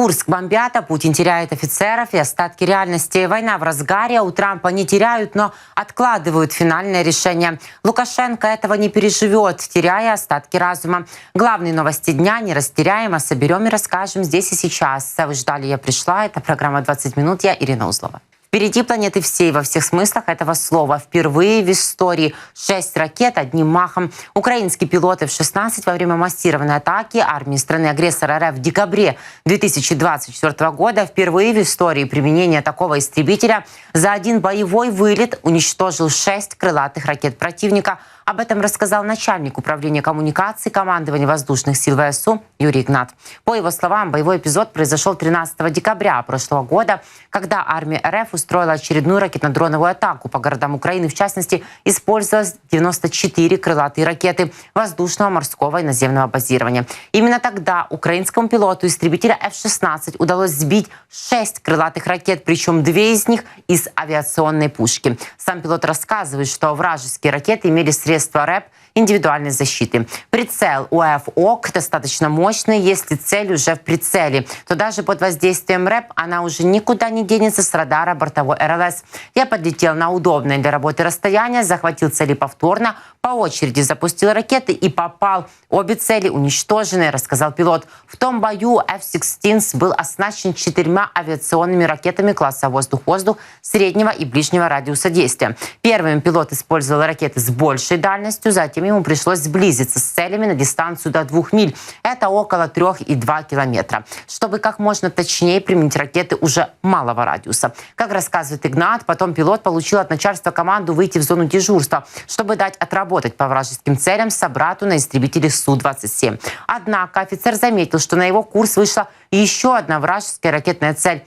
Курск бомбят, а Путин теряет офицеров и остатки реальности. Война в разгаре, у Трампа не теряют, но откладывают финальное решение. Лукашенко этого не переживет, теряя остатки разума. Главные новости дня не растеряем, а соберем и расскажем здесь и сейчас. Вы ждали, я пришла. Это программа «20 минут». Я Ирина Узлова. Впереди планеты всей во всех смыслах этого слова. Впервые в истории шесть ракет одним махом. Украинские пилоты в 16 во время массированной атаки армии страны-агрессора РФ в декабре 2024 года впервые в истории применения такого истребителя за один боевой вылет уничтожил шесть крылатых ракет противника – об этом рассказал начальник управления коммуникаций командования воздушных сил ВСУ Юрий Игнат. По его словам, боевой эпизод произошел 13 декабря прошлого года, когда армия РФ устроила очередную ракетно-дроновую атаку по городам Украины. В частности, использовалось 94 крылатые ракеты воздушного, морского и наземного базирования. Именно тогда украинскому пилоту истребителя F-16 удалось сбить 6 крылатых ракет, причем две из них из авиационной пушки. Сам пилот рассказывает, что вражеские ракеты имели средства средства РЭП индивидуальной защиты. Прицел ОК достаточно мощный, если цель уже в прицеле, то даже под воздействием РЭП она уже никуда не денется с радара бортовой РЛС. Я подлетел на удобное для работы расстояние, захватил цели повторно, по очереди запустил ракеты и попал. Обе цели уничтожены, рассказал пилот. В том бою F-16 был оснащен четырьмя авиационными ракетами класса воздух-воздух среднего и ближнего радиуса действия. Первым пилот использовал ракеты с большей дальностью, затем ему пришлось сблизиться с целями на дистанцию до двух миль. Это около 3,2 километра, чтобы как можно точнее применить ракеты уже малого радиуса. Как рассказывает Игнат, потом пилот получил от начальства команду выйти в зону дежурства, чтобы дать отработать по вражеским целям собрату на истребителе Су-27. Однако офицер заметил, что на его курс вышла еще одна вражеская ракетная цель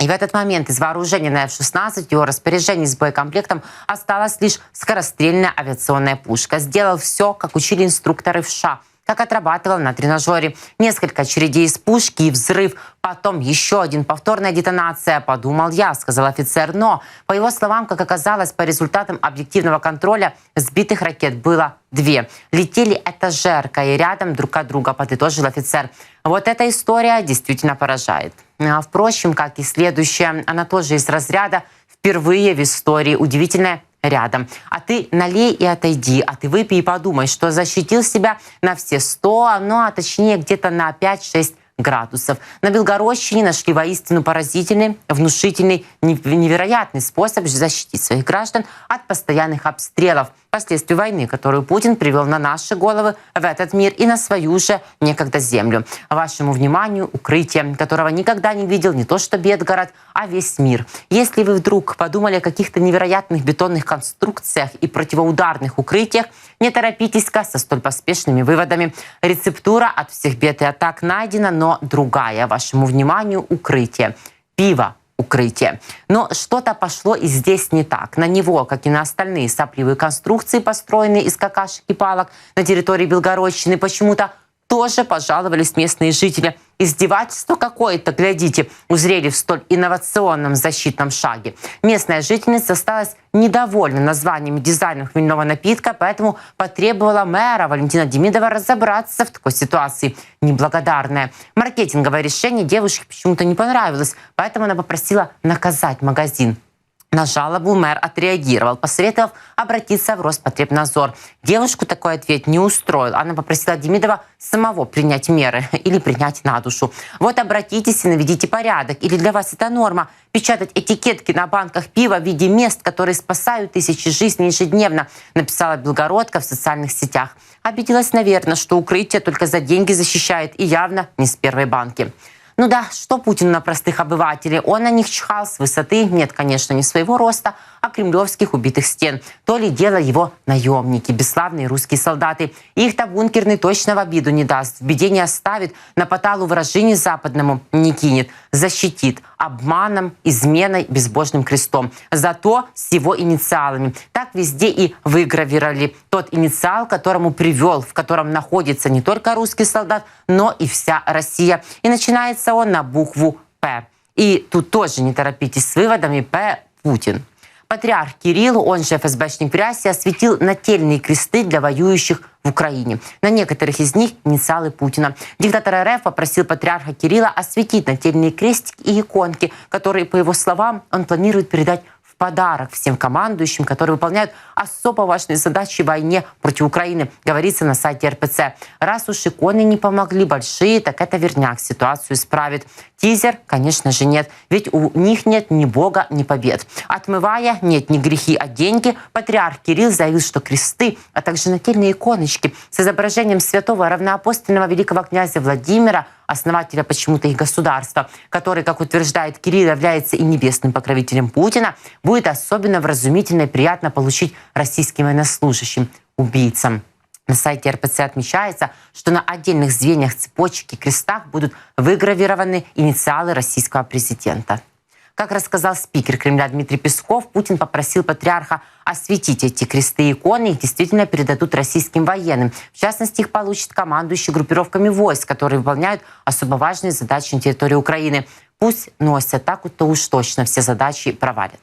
и в этот момент из вооружения на F-16 в его распоряжении с боекомплектом осталась лишь скорострельная авиационная пушка. Сделал все, как учили инструкторы в США как отрабатывал на тренажере. Несколько очередей из пушки и взрыв. Потом еще один повторная детонация, подумал я, сказал офицер. Но, по его словам, как оказалось, по результатам объективного контроля сбитых ракет было две. Летели этажеркой рядом друг от друга, подытожил офицер. Вот эта история действительно поражает. А, впрочем, как и следующая, она тоже из разряда впервые в истории удивительная рядом. А ты налей и отойди, а ты выпей и подумай, что защитил себя на все 100, ну а точнее где-то на 5-6 градусов. На Белгородчине нашли воистину поразительный, внушительный, невероятный способ защитить своих граждан от постоянных обстрелов – последствий войны, которую Путин привел на наши головы, в этот мир и на свою же некогда землю. Вашему вниманию укрытие, которого никогда не видел не то что Бедгород, а весь мир. Если вы вдруг подумали о каких-то невероятных бетонных конструкциях и противоударных укрытиях, не торопитесь-ка со столь поспешными выводами. Рецептура от всех бед и атак найдена, но другая. Вашему вниманию укрытие. Пиво, укрытие. Но что-то пошло и здесь не так. На него, как и на остальные сопливые конструкции, построенные из какашек и палок на территории Белгородщины, почему-то тоже пожаловались местные жители. Издевательство какое-то, глядите, узрели в столь инновационном защитном шаге. Местная жительница осталась недовольна названием дизайна хмельного напитка, поэтому потребовала мэра Валентина Демидова разобраться в такой ситуации. Неблагодарная. Маркетинговое решение девушке почему-то не понравилось, поэтому она попросила наказать магазин. На жалобу мэр отреагировал, посоветовав обратиться в Роспотребнадзор. Девушку такой ответ не устроил. Она попросила Демидова самого принять меры или принять на душу. Вот обратитесь и наведите порядок. Или для вас это норма печатать этикетки на банках пива в виде мест, которые спасают тысячи жизней ежедневно, написала Белгородка в социальных сетях. Обиделась, наверное, что укрытие только за деньги защищает и явно не с первой банки. Ну да, что Путин на простых обывателей? Он на них чихал с высоты, нет, конечно, не своего роста, а кремлевских убитых стен. То ли дело его наемники, бесславные русские солдаты. Их-то бункерный точно в обиду не даст, в беде не оставит, на поталу вражине западному не кинет, защитит обманом, изменой, безбожным крестом. Зато с его инициалами. Так везде и выгравировали тот инициал, которому привел, в котором находится не только русский солдат, но и вся Россия. И начинается он на букву «П». И тут тоже не торопитесь с выводами «П» Путин. Патриарх Кирилл, он же ФСБшник в рясе, осветил нательные кресты для воюющих в Украине. На некоторых из них инициалы Путина. Диктатор РФ попросил патриарха Кирилла осветить нательные крестики и иконки, которые, по его словам, он планирует передать подарок всем командующим, которые выполняют особо важные задачи в войне против Украины, говорится на сайте РПЦ. Раз уж иконы не помогли большие, так это верняк ситуацию исправит. Тизер, конечно же, нет, ведь у них нет ни Бога, ни побед. Отмывая, нет ни грехи, а деньги, патриарх Кирилл заявил, что кресты, а также нательные иконочки с изображением святого равноапостольного великого князя Владимира – основателя почему-то их государства, который, как утверждает Кирилл, является и небесным покровителем Путина, будет особенно вразумительно и приятно получить российским военнослужащим, убийцам. На сайте РПЦ отмечается, что на отдельных звеньях цепочек и крестах будут выгравированы инициалы российского президента. Как рассказал спикер Кремля Дмитрий Песков, Путин попросил патриарха осветить эти кресты и иконы. Их действительно передадут российским военным. В частности, их получит командующий группировками войск, которые выполняют особо важные задачи на территории Украины. Пусть носят так, то уж точно все задачи провалят.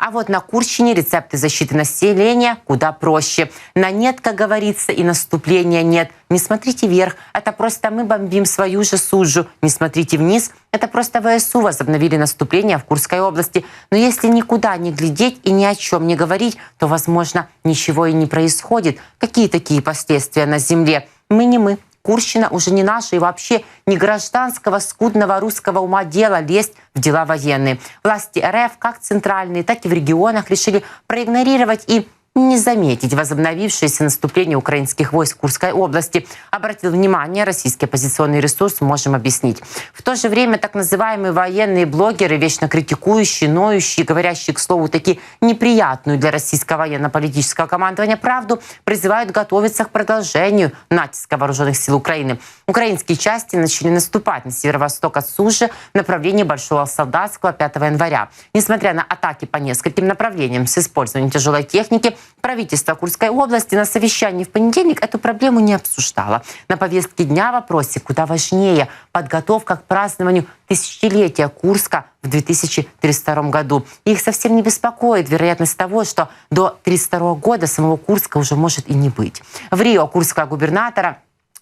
А вот на Курщине рецепты защиты населения куда проще. На нет, как говорится, и наступления нет. Не смотрите вверх, это просто мы бомбим свою же суджу. Не смотрите вниз, это просто ВСУ возобновили наступление в Курской области. Но если никуда не глядеть и ни о чем не говорить, то, возможно, ничего и не происходит. Какие такие последствия на земле? Мы не мы. Курщина уже не наша и вообще не гражданского скудного русского ума дело лезть в дела военные. Власти РФ, как центральные, так и в регионах, решили проигнорировать и не заметить возобновившееся наступление украинских войск в Курской области. Обратил внимание российский оппозиционный ресурс, можем объяснить. В то же время так называемые военные блогеры, вечно критикующие, ноющие, говорящие, к слову, такие неприятную для российского военно-политического командования правду, призывают готовиться к продолжению натиска вооруженных сил Украины. Украинские части начали наступать на северо-восток от Суши в направлении Большого Солдатского 5 января. Несмотря на атаки по нескольким направлениям с использованием тяжелой техники, Правительство Курской области на совещании в понедельник эту проблему не обсуждало. На повестке дня вопросе куда важнее подготовка к празднованию тысячелетия Курска в 2032 году. Их совсем не беспокоит вероятность того, что до 1932 года самого Курска уже может и не быть. В Рио курского губернатора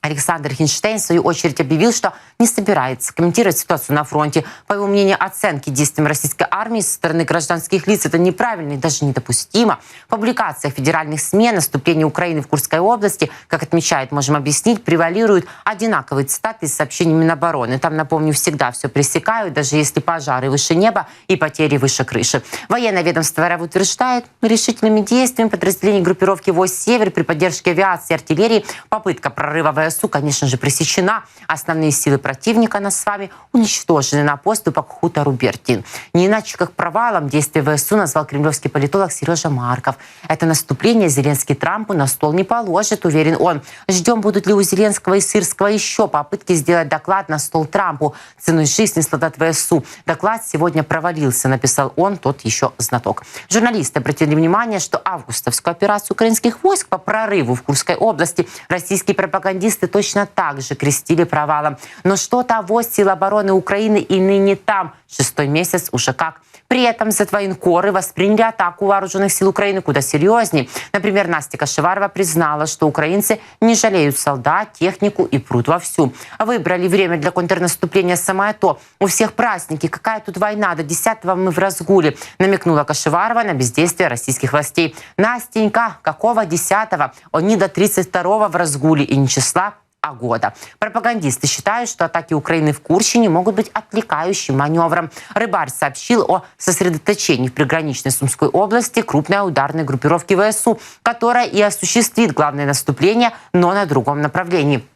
Александр Хинштейн, в свою очередь, объявил, что не собирается комментировать ситуацию на фронте. По его мнению, оценки действиям российской армии со стороны гражданских лиц это неправильно и даже недопустимо. В публикациях федеральных СМИ наступление Украины в Курской области, как отмечает, можем объяснить, превалируют одинаковые цитаты из сообщений Минобороны. Там, напомню, всегда все пресекают, даже если пожары выше неба и потери выше крыши. Военное ведомство РФ утверждает, решительными действиями подразделений группировки войск «Север» при поддержке авиации и артиллерии попытка прорыва ВСУ, конечно же, пресечена. Основные силы противника нас с вами уничтожены на поступах к хутору Бертин. Не иначе, как провалом действия ВСУ назвал кремлевский политолог Сережа Марков. Это наступление Зеленский Трампу на стол не положит, уверен он. Ждем, будут ли у Зеленского и Сырского еще попытки сделать доклад на стол Трампу ценой жизни солдат ВСУ. Доклад сегодня провалился, написал он, тот еще знаток. Журналисты обратили внимание, что августовскую операцию украинских войск по прорыву в Курской области российские пропагандисты журналисты точно так же крестили провалом. Но что того сил обороны Украины и ныне там. Шестой месяц уже как. При этом военкоры восприняли атаку вооруженных сил Украины куда серьезнее. Например, Настя Кашеварова признала, что украинцы не жалеют солдат, технику и пруд вовсю. Выбрали время для контрнаступления самое то. У всех праздники. Какая тут война? До 10 мы в разгуле. Намекнула Кашеварова на бездействие российских властей. Настенька, какого 10 -го? Они до 32 в разгуле и не числа а года. Пропагандисты считают, что атаки Украины в Курщине могут быть отвлекающим маневром. Рыбарь сообщил о сосредоточении в приграничной Сумской области крупной ударной группировки ВСУ, которая и осуществит главное наступление, но на другом направлении.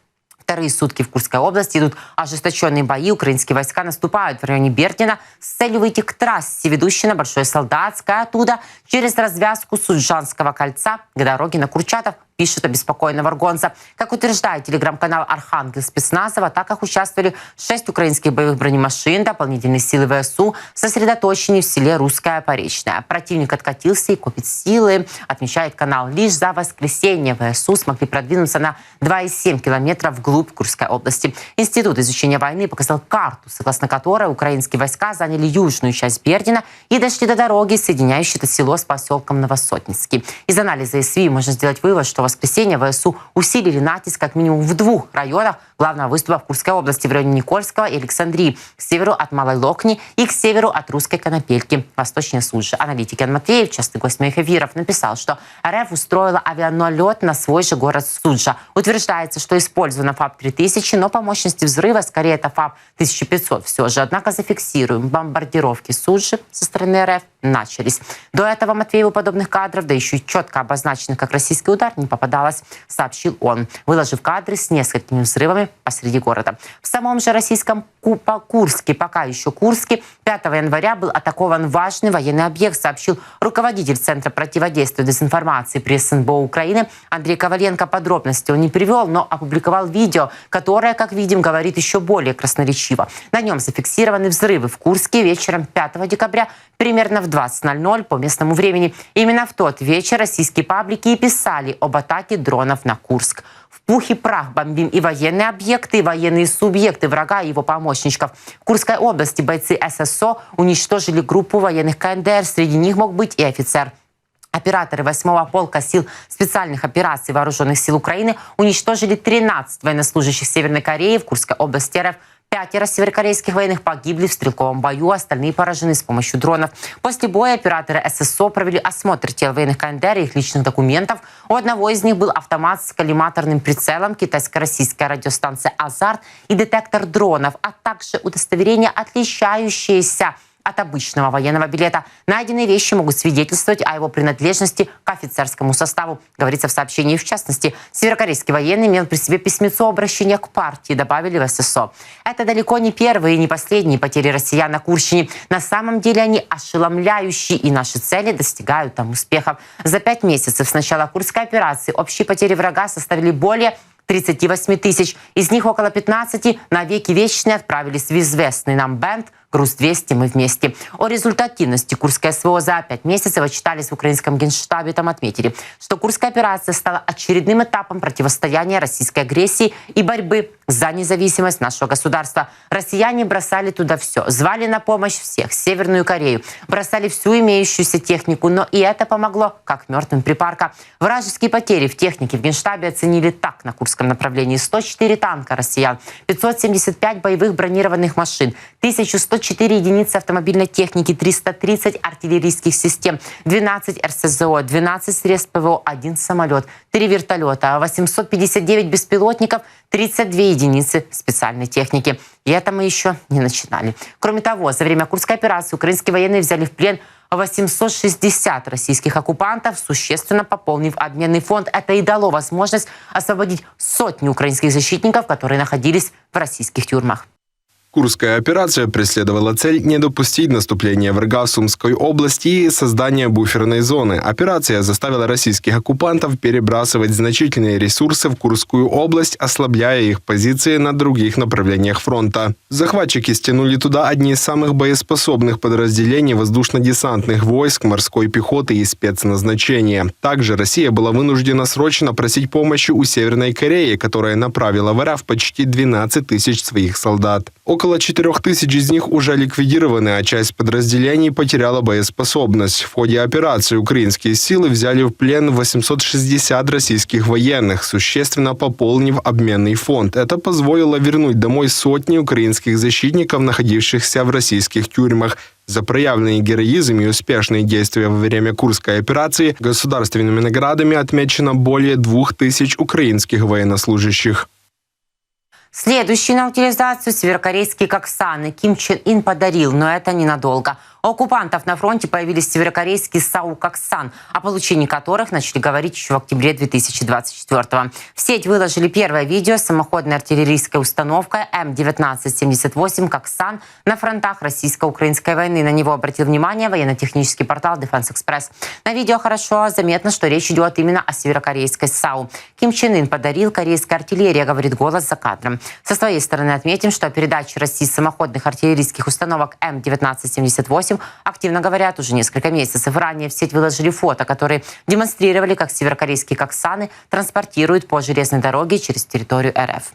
Вторые сутки в Курской области идут ожесточенные бои. Украинские войска наступают в районе Бертина с целью выйти к трассе, ведущей на Большое Солдатское, оттуда через развязку Суджанского кольца к дороге на Курчатов пишет обеспокоенного Аргонца. Как утверждает телеграм-канал Архангел спецназа, в атаках участвовали шесть украинских боевых бронемашин, дополнительные силы ВСУ, сосредоточенные в селе Русская Поречная. Противник откатился и копит силы, отмечает канал. Лишь за воскресенье ВСУ смогли продвинуться на 2,7 километров вглубь Курской области. Институт изучения войны показал карту, согласно которой украинские войска заняли южную часть Бердина и дошли до дороги, соединяющей это село с поселком Новосотницкий. Из анализа СВИ можно сделать вывод, что прошлого воскресенья ВСУ усилили натиск как минимум в двух районах главного выступа в Курской области в районе Никольского и Александрии, к северу от Малой Локни и к северу от Русской Конопельки, восточнее Суджи. Аналитик Ян Матвеев, частый гость моих эфиров, написал, что РФ устроила авианолет на свой же город Суджа. Утверждается, что использована ФАП-3000, но по мощности взрыва скорее это ФАП-1500 все же. Однако зафиксируем, бомбардировки Суджи со стороны РФ начались. До этого Матвееву подобных кадров, да еще и четко обозначенных как российский удар, не попадалось, сообщил он, выложив кадры с несколькими взрывами посреди города. В самом же российском Курске, пока еще Курске, 5 января был атакован важный военный объект, сообщил руководитель Центра противодействия дезинформации при СНБО Украины Андрей Коваленко. Подробности он не привел, но опубликовал видео, которое, как видим, говорит еще более красноречиво. На нем зафиксированы взрывы в Курске вечером 5 декабря примерно в 20.00 по местному времени. Именно в тот вечер российские паблики и писали об атаке дронов на Курск. В пух и прах бомбим и военные объекты, и военные субъекты врага и его помощничков. В Курской области бойцы ССО уничтожили группу военных КНДР. Среди них мог быть и офицер Операторы 8-го полка сил специальных операций Вооруженных сил Украины уничтожили 13 военнослужащих Северной Кореи в Курской области РФ. Пятеро северокорейских военных погибли в стрелковом бою, остальные поражены с помощью дронов. После боя операторы ССО провели осмотр тел военных КНДР и их личных документов. У одного из них был автомат с коллиматорным прицелом, китайско-российская радиостанция «Азарт» и детектор дронов, а также удостоверение, отличающееся от обычного военного билета. Найденные вещи могут свидетельствовать о его принадлежности к офицерскому составу, говорится в сообщении. В частности, северокорейский военный имел при себе письмецо обращения к партии, добавили в ССО. Это далеко не первые и не последние потери россиян на Курщине. На самом деле они ошеломляющие, и наши цели достигают там успехов. За пять месяцев с начала Курской операции общие потери врага составили более 38 тысяч. Из них около 15 на веки вечные отправились в известный нам бенд – Груз-200 мы вместе. О результативности Курской СВО за пять месяцев отчитались в украинском генштабе. Там отметили, что Курская операция стала очередным этапом противостояния российской агрессии и борьбы за независимость нашего государства. Россияне бросали туда все, звали на помощь всех, Северную Корею, бросали всю имеющуюся технику, но и это помогло, как мертвым припарка. Вражеские потери в технике в Генштабе оценили так на Курском направлении. 104 танка россиян, 575 боевых бронированных машин, 1100 4 единицы автомобильной техники, 330 артиллерийских систем, 12 РСЗО, 12 средств ПВО, 1 самолет, 3 вертолета, 859 беспилотников, 32 единицы специальной техники. И это мы еще не начинали. Кроме того, за время Курской операции украинские военные взяли в плен 860 российских оккупантов, существенно пополнив обменный фонд. Это и дало возможность освободить сотни украинских защитников, которые находились в российских тюрьмах. Курская операция преследовала цель не допустить наступления врага в Сумской области и создания буферной зоны. Операция заставила российских оккупантов перебрасывать значительные ресурсы в Курскую область, ослабляя их позиции на других направлениях фронта. Захватчики стянули туда одни из самых боеспособных подразделений воздушно-десантных войск, морской пехоты и спецназначения. Также Россия была вынуждена срочно просить помощи у Северной Кореи, которая направила в РФ почти 12 тысяч своих солдат. Около 4 тысяч из них уже ликвидированы, а часть подразделений потеряла боеспособность. В ходе операции украинские силы взяли в плен 860 российских военных, существенно пополнив обменный фонд. Это позволило вернуть домой сотни украинских защитников, находившихся в российских тюрьмах. За проявленный героизм и успешные действия во время Курской операции государственными наградами отмечено более двух тысяч украинских военнослужащих. Следующий на утилизацию северокорейские коксаны Ким Чен Ин подарил, но это ненадолго. У оккупантов на фронте появились северокорейские САУ «Коксан», о получении которых начали говорить еще в октябре 2024 -го. В сеть выложили первое видео с самоходной артиллерийской установкой М-1978 «Коксан» на фронтах российско-украинской войны. На него обратил внимание военно-технический портал Defense Express. На видео хорошо заметно, что речь идет именно о северокорейской САУ. Ким Чен Ын подарил корейской артиллерии, говорит голос за кадром. Со своей стороны отметим, что о передаче России самоходных артиллерийских установок М-1978 этим активно говорят уже несколько месяцев. Ранее в сеть выложили фото, которые демонстрировали, как северокорейские коксаны транспортируют по железной дороге через территорию РФ.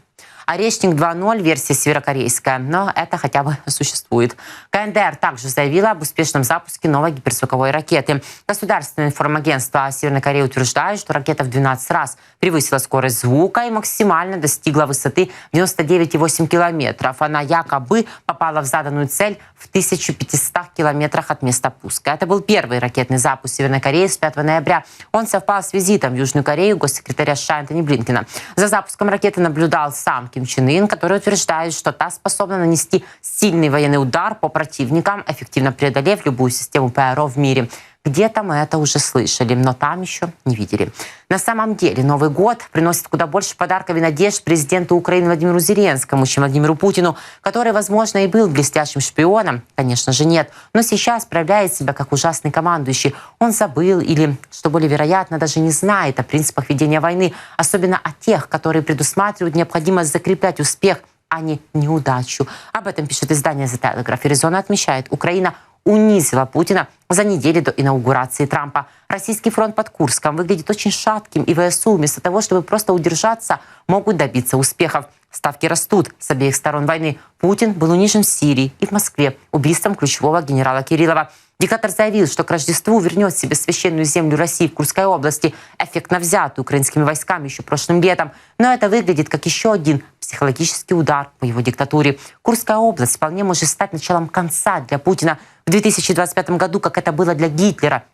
Орешник 2.0 версия северокорейская, но это хотя бы существует. КНДР также заявила об успешном запуске новой гиперзвуковой ракеты. Государственное информагентство Северной Кореи утверждает, что ракета в 12 раз превысила скорость звука и максимально достигла высоты 99,8 километров. Она якобы попала в заданную цель в 1500 километрах от места пуска. Это был первый ракетный запуск Северной Кореи с 5 ноября. Он совпал с визитом в Южную Корею госсекретаря США Антони Блинкина. За запуском ракеты наблюдал сам Ким Чен Ын, который утверждает, что та способна нанести сильный военный удар по противникам, эффективно преодолев любую систему ПРО в мире. Где-то мы это уже слышали, но там еще не видели. На самом деле Новый год приносит куда больше подарков и надежд президенту Украины Владимиру Зеленскому, чем Владимиру Путину, который, возможно, и был блестящим шпионом. Конечно же, нет. Но сейчас проявляет себя как ужасный командующий. Он забыл или, что более вероятно, даже не знает о принципах ведения войны, особенно о тех, которые предусматривают необходимость закреплять успех а не неудачу. Об этом пишет издание The Telegraph. Аризона отмечает, Украина унизила Путина за неделю до инаугурации Трампа. Российский фронт под Курском выглядит очень шатким, и ВСУ вместо того, чтобы просто удержаться, могут добиться успехов. Ставки растут с обеих сторон войны. Путин был унижен в Сирии и в Москве убийством ключевого генерала Кириллова. Диктатор заявил, что к Рождеству вернет себе священную землю России в Курской области, эффектно взятую украинскими войсками еще прошлым летом. Но это выглядит как еще один психологический удар по его диктатуре. Курская область вполне может стать началом конца для Путина в 2025 году, как это было для Гитлера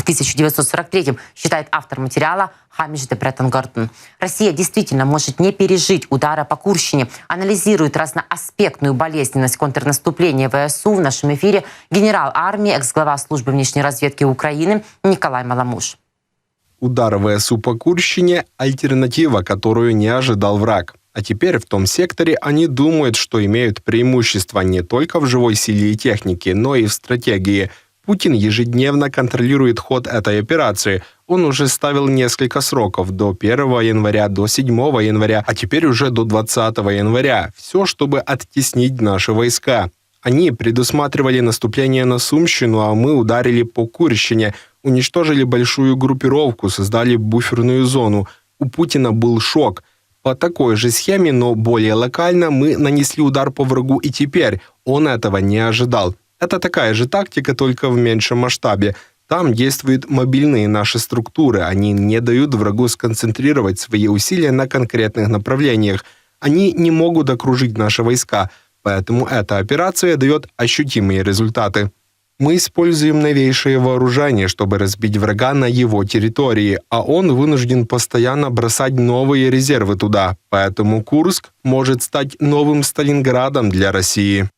в 1943 считает автор материала Хамиш де Бреттон-Гортон. Россия действительно может не пережить удара по Курщине. Анализирует разноаспектную болезненность контрнаступления ВСУ в нашем эфире генерал армии, экс-глава службы внешней разведки Украины Николай Маламуш. Удар ВСУ по Курщине – альтернатива, которую не ожидал враг. А теперь в том секторе они думают, что имеют преимущество не только в живой силе и технике, но и в стратегии – Путин ежедневно контролирует ход этой операции. Он уже ставил несколько сроков до 1 января, до 7 января, а теперь уже до 20 января. Все, чтобы оттеснить наши войска. Они предусматривали наступление на Сумщину, а мы ударили по Курщине, уничтожили большую группировку, создали буферную зону. У Путина был шок. По такой же схеме, но более локально, мы нанесли удар по врагу и теперь. Он этого не ожидал. Это такая же тактика, только в меньшем масштабе. Там действуют мобильные наши структуры. Они не дают врагу сконцентрировать свои усилия на конкретных направлениях. Они не могут окружить наши войска. Поэтому эта операция дает ощутимые результаты. Мы используем новейшее вооружение, чтобы разбить врага на его территории, а он вынужден постоянно бросать новые резервы туда. Поэтому Курск может стать новым Сталинградом для России.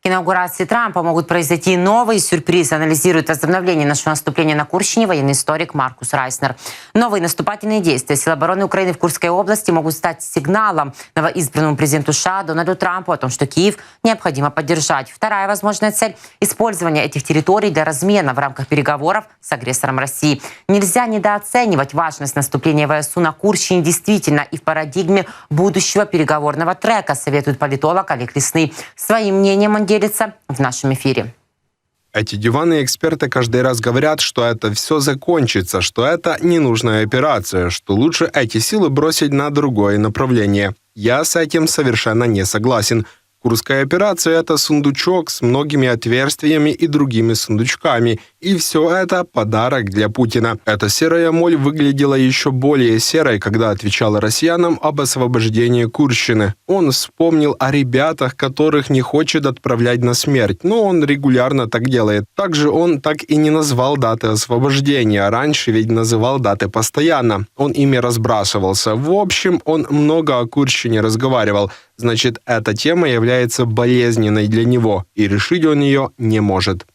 К инаугурации Трампа могут произойти новые сюрпризы, анализирует возобновление нашего наступления на Курщине военный историк Маркус Райснер. Новые наступательные действия сил обороны Украины в Курской области могут стать сигналом новоизбранному президенту США Дональду Трампу о том, что Киев необходимо поддержать. Вторая возможная цель – использование этих территорий для размена в рамках переговоров с агрессором России. Нельзя недооценивать важность наступления ВСУ на Курщине действительно и в парадигме будущего переговорного трека, советует политолог Олег Лесный. Своим мнением он делится в нашем эфире. Эти диванные эксперты каждый раз говорят, что это все закончится, что это ненужная операция, что лучше эти силы бросить на другое направление. Я с этим совершенно не согласен. Курская операция – это сундучок с многими отверстиями и другими сундучками. И все это – подарок для Путина. Эта серая моль выглядела еще более серой, когда отвечала россиянам об освобождении Курщины. Он вспомнил о ребятах, которых не хочет отправлять на смерть, но он регулярно так делает. Также он так и не назвал даты освобождения. Раньше ведь называл даты постоянно. Он ими разбрасывался. В общем, он много о Курщине разговаривал. Значит, эта тема является болезненной для него, и решить он ее не может.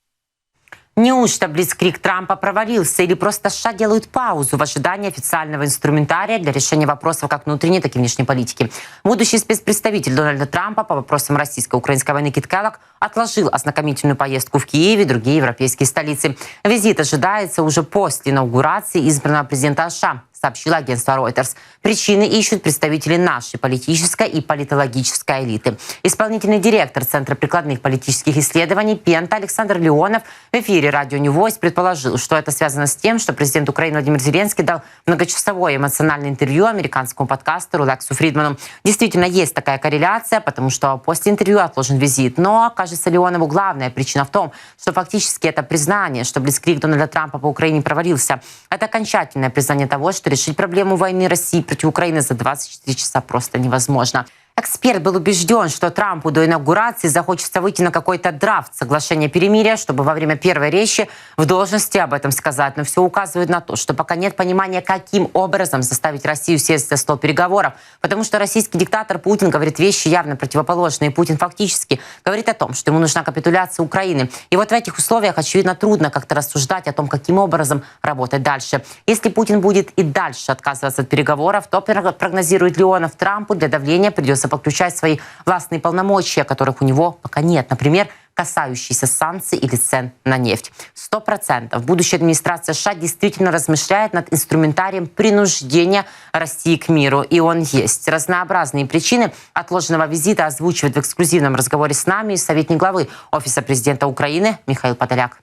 Неужто Блицкрик Трампа провалился или просто США делают паузу в ожидании официального инструментария для решения вопросов как внутренней, так и внешней политики? Будущий спецпредставитель Дональда Трампа по вопросам российско-украинской войны Кит Келлог отложил ознакомительную поездку в Киев и другие европейские столицы. Визит ожидается уже после инаугурации избранного президента США сообщило агентство Reuters. Причины ищут представители нашей политической и политологической элиты. Исполнительный директор Центра прикладных политических исследований Пента Александр Леонов в эфире радио «Ньювойс» предположил, что это связано с тем, что президент Украины Владимир Зеленский дал многочасовое эмоциональное интервью американскому подкастеру Лексу Фридману. Действительно, есть такая корреляция, потому что после интервью отложен визит. Но, кажется Леонову, главная причина в том, что фактически это признание, что Блицкрик Дональда Трампа по Украине провалился. Это окончательное признание того, что решить проблему войны России против Украины за 24 часа просто невозможно. Эксперт был убежден, что Трампу до инаугурации захочется выйти на какой-то драфт соглашения перемирия, чтобы во время первой речи в должности об этом сказать. Но все указывает на то, что пока нет понимания, каким образом заставить Россию сесть за стол переговоров. Потому что российский диктатор Путин говорит вещи явно противоположные. Путин фактически говорит о том, что ему нужна капитуляция Украины. И вот в этих условиях, очевидно, трудно как-то рассуждать о том, каким образом работать дальше. Если Путин будет и дальше отказываться от переговоров, то прогнозирует Леонов Трампу для давления придется придется подключать свои властные полномочия, которых у него пока нет. Например, касающиеся санкций или цен на нефть. Сто процентов будущая администрация США действительно размышляет над инструментарием принуждения России к миру. И он есть. Разнообразные причины отложенного визита озвучивает в эксклюзивном разговоре с нами советник главы Офиса президента Украины Михаил Подоляк.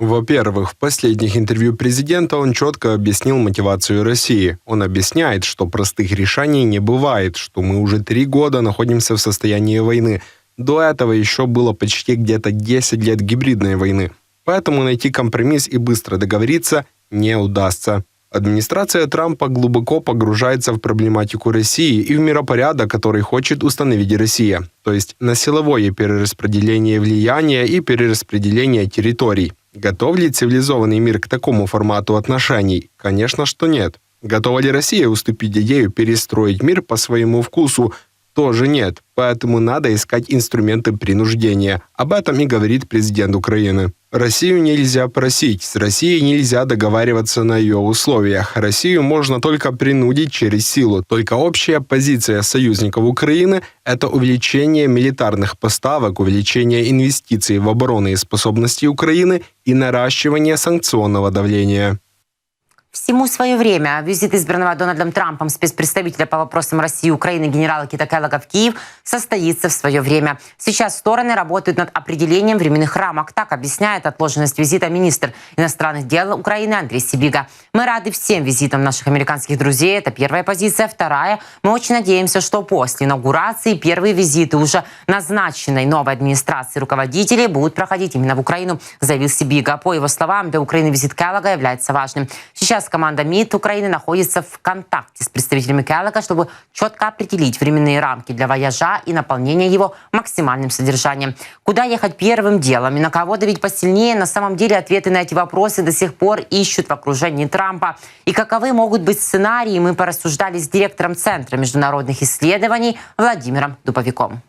Во-первых, в последних интервью президента он четко объяснил мотивацию России. Он объясняет, что простых решений не бывает, что мы уже три года находимся в состоянии войны. До этого еще было почти где-то 10 лет гибридной войны. Поэтому найти компромисс и быстро договориться не удастся. Администрация Трампа глубоко погружается в проблематику России и в миропорядок, который хочет установить Россия, то есть на силовое перераспределение влияния и перераспределение территорий. Готов ли цивилизованный мир к такому формату отношений? Конечно, что нет. Готова ли Россия уступить идею перестроить мир по своему вкусу? Тоже нет. Поэтому надо искать инструменты принуждения. Об этом и говорит президент Украины. Россию нельзя просить, с Россией нельзя договариваться на ее условиях. Россию можно только принудить через силу. Только общая позиция союзников Украины – это увеличение милитарных поставок, увеличение инвестиций в оборонные способности Украины и наращивание санкционного давления. Всему свое время. Визит избранного Дональдом Трампом спецпредставителя по вопросам России и Украины генерала Кита Келлога в Киев состоится в свое время. Сейчас стороны работают над определением временных рамок. Так объясняет отложенность визита министр иностранных дел Украины Андрей Сибига. Мы рады всем визитам наших американских друзей. Это первая позиция. Вторая. Мы очень надеемся, что после инаугурации первые визиты уже назначенной новой администрации руководителей будут проходить именно в Украину, заявил Сибига. По его словам, для Украины визит Келлога является важным. Сейчас Сейчас команда МИД Украины находится в контакте с представителями Келлога, чтобы четко определить временные рамки для вояжа и наполнения его максимальным содержанием. Куда ехать первым делом и на кого давить посильнее, на самом деле ответы на эти вопросы до сих пор ищут в окружении Трампа. И каковы могут быть сценарии, мы порассуждали с директором Центра международных исследований Владимиром Дубовиком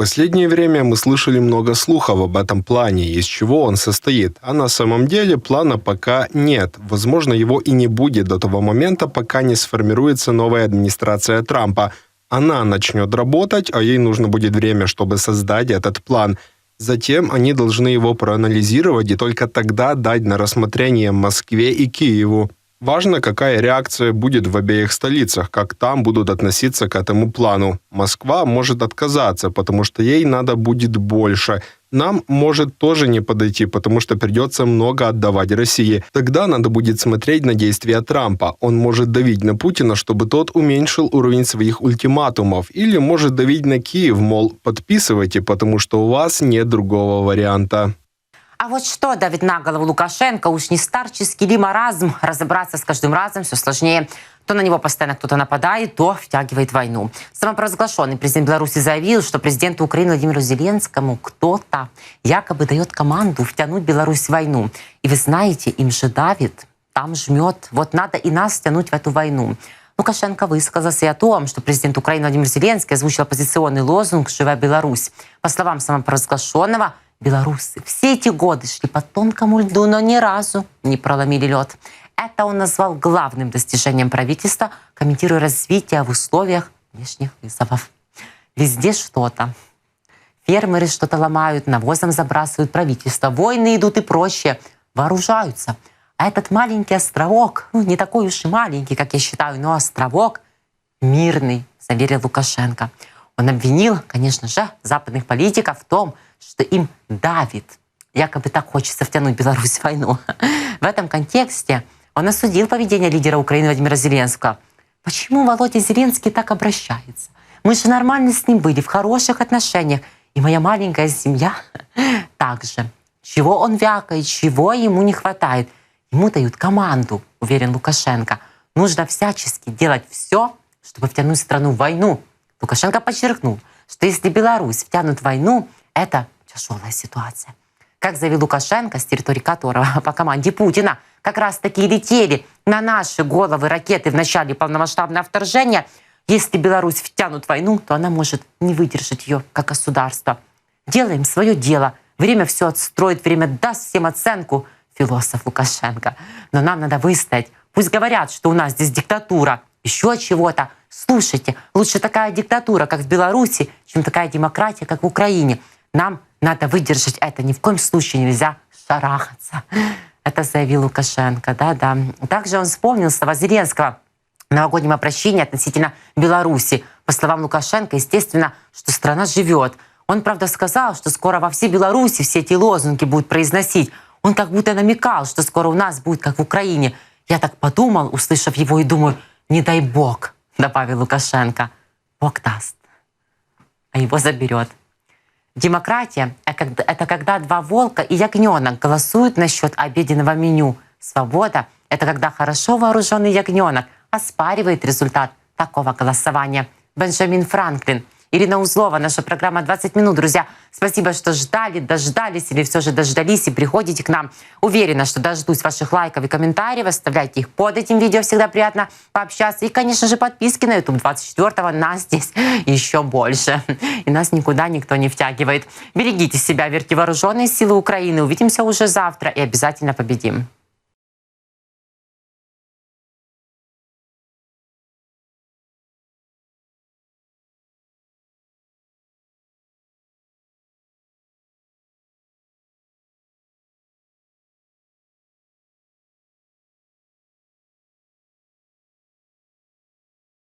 последнее время мы слышали много слухов об этом плане, из чего он состоит, а на самом деле плана пока нет. Возможно, его и не будет до того момента, пока не сформируется новая администрация Трампа. Она начнет работать, а ей нужно будет время, чтобы создать этот план. Затем они должны его проанализировать и только тогда дать на рассмотрение Москве и Киеву. Важно, какая реакция будет в обеих столицах, как там будут относиться к этому плану. Москва может отказаться, потому что ей надо будет больше. Нам может тоже не подойти, потому что придется много отдавать России. Тогда надо будет смотреть на действия Трампа. Он может давить на Путина, чтобы тот уменьшил уровень своих ультиматумов. Или может давить на Киев, мол, подписывайте, потому что у вас нет другого варианта. А вот что давит на голову Лукашенко, уж не старческий ли маразм, разобраться с каждым разом все сложнее. То на него постоянно кто-то нападает, то втягивает войну. Самопровозглашенный президент Беларуси заявил, что президенту Украины Владимиру Зеленскому кто-то якобы дает команду втянуть Беларусь в войну. И вы знаете, им же давит, там жмет. Вот надо и нас втянуть в эту войну. Лукашенко высказался и о том, что президент Украины Владимир Зеленский озвучил оппозиционный лозунг «Живая Беларусь». По словам самопровозглашенного, белорусы все эти годы шли по тонкому льду, но ни разу не проломили лед. Это он назвал главным достижением правительства, комментируя развитие в условиях внешних вызовов. Везде что-то. Фермеры что-то ломают, навозом забрасывают правительство. Войны идут и проще. Вооружаются. А этот маленький островок, ну, не такой уж и маленький, как я считаю, но островок мирный, заверил Лукашенко. Он обвинил, конечно же, западных политиков в том, что им давит. Якобы так хочется втянуть Беларусь в войну. В этом контексте он осудил поведение лидера Украины Владимира Зеленского. Почему Володя Зеленский так обращается? Мы же нормально с ним были, в хороших отношениях. И моя маленькая семья также. Чего он вякает, чего ему не хватает. Ему дают команду, уверен Лукашенко. Нужно всячески делать все, чтобы втянуть страну в войну. Лукашенко подчеркнул, что если Беларусь втянут в войну, это тяжелая ситуация. Как заявил Лукашенко, с территории которого по команде Путина как раз таки летели на наши головы ракеты в начале полномасштабного вторжения, если Беларусь втянут в войну, то она может не выдержать ее как государство. Делаем свое дело. Время все отстроит, время даст всем оценку, философ Лукашенко. Но нам надо выстоять. Пусть говорят, что у нас здесь диктатура, еще чего-то. Слушайте, лучше такая диктатура, как в Беларуси, чем такая демократия, как в Украине. Нам надо выдержать это. Ни в коем случае нельзя шарахаться. Это заявил Лукашенко. Да, да. Также он вспомнил слова Зеленского новогоднем обращении относительно Беларуси. По словам Лукашенко, естественно, что страна живет. Он, правда, сказал, что скоро во всей Беларуси все эти лозунги будут произносить. Он как будто намекал, что скоро у нас будет, как в Украине. Я так подумал, услышав его, и думаю, не дай бог, добавил Лукашенко. Бог даст, а его заберет. Демократия – это когда два волка и ягненок голосуют насчет обеденного меню. Свобода – это когда хорошо вооруженный ягненок оспаривает результат такого голосования. Бенджамин Франклин – Ирина Узлова, наша программа «20 минут». Друзья, спасибо, что ждали, дождались или все же дождались и приходите к нам. Уверена, что дождусь ваших лайков и комментариев. Оставляйте их под этим видео, всегда приятно пообщаться. И, конечно же, подписки на YouTube 24-го. Нас здесь еще больше. И нас никуда никто не втягивает. Берегите себя, верьте вооруженные силы Украины. Увидимся уже завтра и обязательно победим.